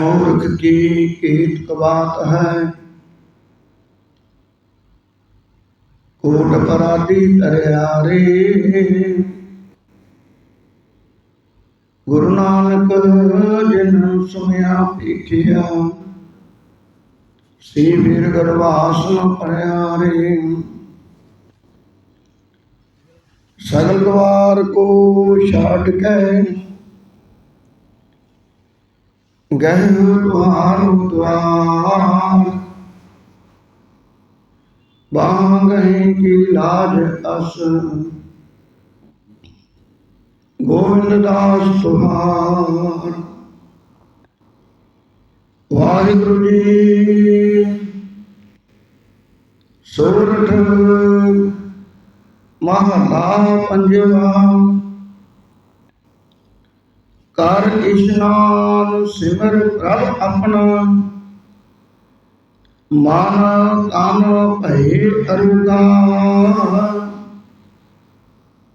ਮੂਰਖ ਕੀ ਕੀਤ ਕਬਾਤ ਹੈ? ਕੋਟ ਪਰਾਦੀ ਤਰਿਆ ਰੇ। ਗੁਰੂ ਨਾਨਕ ਜਿਨ ਸੁਣਿਆ ਪੀਠਿਆ ਸੀ ਵੀਰ ਗਰਵਾਸ ਨ ਪਰਿਆ ਰੇ। ਸਗਲ ਦਵਾਰ ਕੋ ਛਾੜ ਕੇ ਗਹਿ ਦੁਆਰ ਦੁਆਰ ਬਾਂਗਹਿ ਕੀ ਲਾਜ ਅਸ ਗੋਵਿੰਦ ਦਾਸ ਤੁਹਾਰ ਵਾਹਿਗੁਰੂ ਜੀ ਸੋਰਠ ਮਹਲਾ ਪੰਜਵਾ ਕਰ ਇਸ਼ਨਾਨ ਸਿਮਰ ਪ੍ਰਭ ਆਪਣਾ। ਮਨ ਤਨ ਭਏ ਅਰੁਗਾ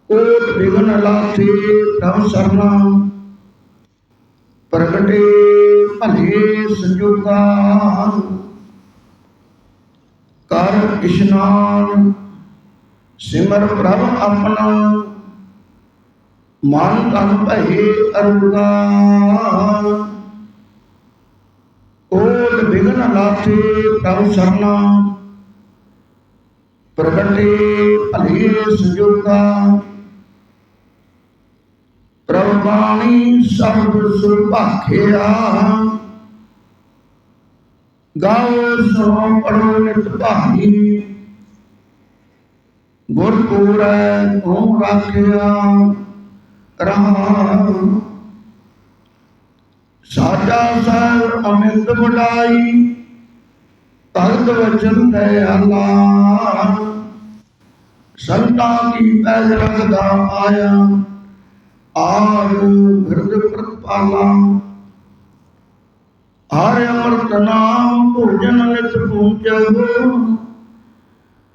ਕੋਟ ਵਿਗਨ ਲਾਥੇ ਪ੍ਰਭ ਸਰਨਾ। ਪ੍ਰਗਟੇ ਭਲੇ ਸੰਜੋਗਾ। ਕਰ ਇਸ਼ਨਾਨ ਸਿਮਰ ਪ੍ਰਭ ਆਪਣਾ। ਮਨ ਤਨ ਭਏ ਅਰੁਗਾ ਕੋਟ ਵਿਗਨ ਲਾਥੇ ਪ੍ਰਭ ਸਰਨਾ ਪ੍ਰਗਟੇ ਭਲੇ ਸੰਜੋਗਾ ਪ੍ਰਭ ਬਾਣੀ ਸਰਬ ਸੁਭਾਖਿਆ ਗਾਓ ਸੋ ਪੜੋ ਨਿਤ ਭਾਈ ਗੁਰ ਪੂਰੈ ਹੋ ਰਾਖਿਆ। ਰਹਾਉ ਸਾਜਾ ਸਰ ਅਮਿਤ ਬੁਲਾਈ ਭਗਤ ਵਚਨ ਦੇ ਆਲਾ ਸੰਤਾਂ ਕੀ ਪੈਜ ਰਖਦਾ ਆਇਆ ਆਰ ਬਿਰਦ ਪ੍ਰਤਪਾਲਾ ਹਰਿ ਅਮਰਤ ਨਾਮ ਭੋਜਨ ਨਿਤ ਪੂਜੋ,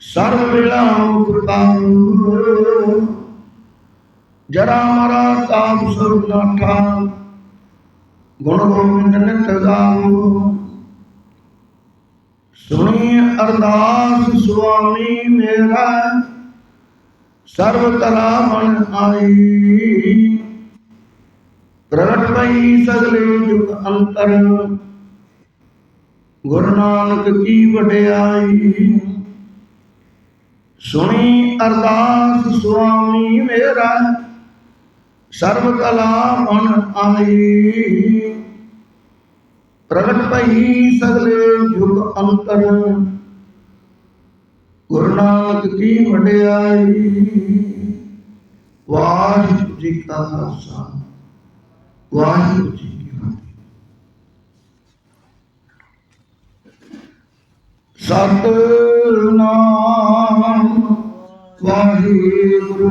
ਸਰਵ ਵੇਲਾ ਮੁਕਤਾਉ যারা আমরা কাম স্বরূপ নাঠা गुण सुनिए अरदास, स्वामी मेरा सर्व सर्वतरा मन आई। प्रगट मई सगले जुग अंतर। गुरु नानक की वटे आई सुनी अरदास, स्वामी मेरा ਸਰਬ ਕਲਾ ਮਨ ਆਈ ਪ੍ਰਗਟ ਪਈ ਸਗਲੇ ਜੁਗ ਅੰਤਰ। ਗੁਰੂ ਨਾਨਕ ਕੀ ਵਡਿਆਈ। ਵਾਹਿਗੁਰੂ ਜੀ ਕਾ ਖਾਲਸਾ। ਵਾਹਿਗੁਰੂ ਜੀ ਕੀ ਫਤਿਹ। ਸਤਨਾਮ ਵਾਹਿਗੁਰੂ।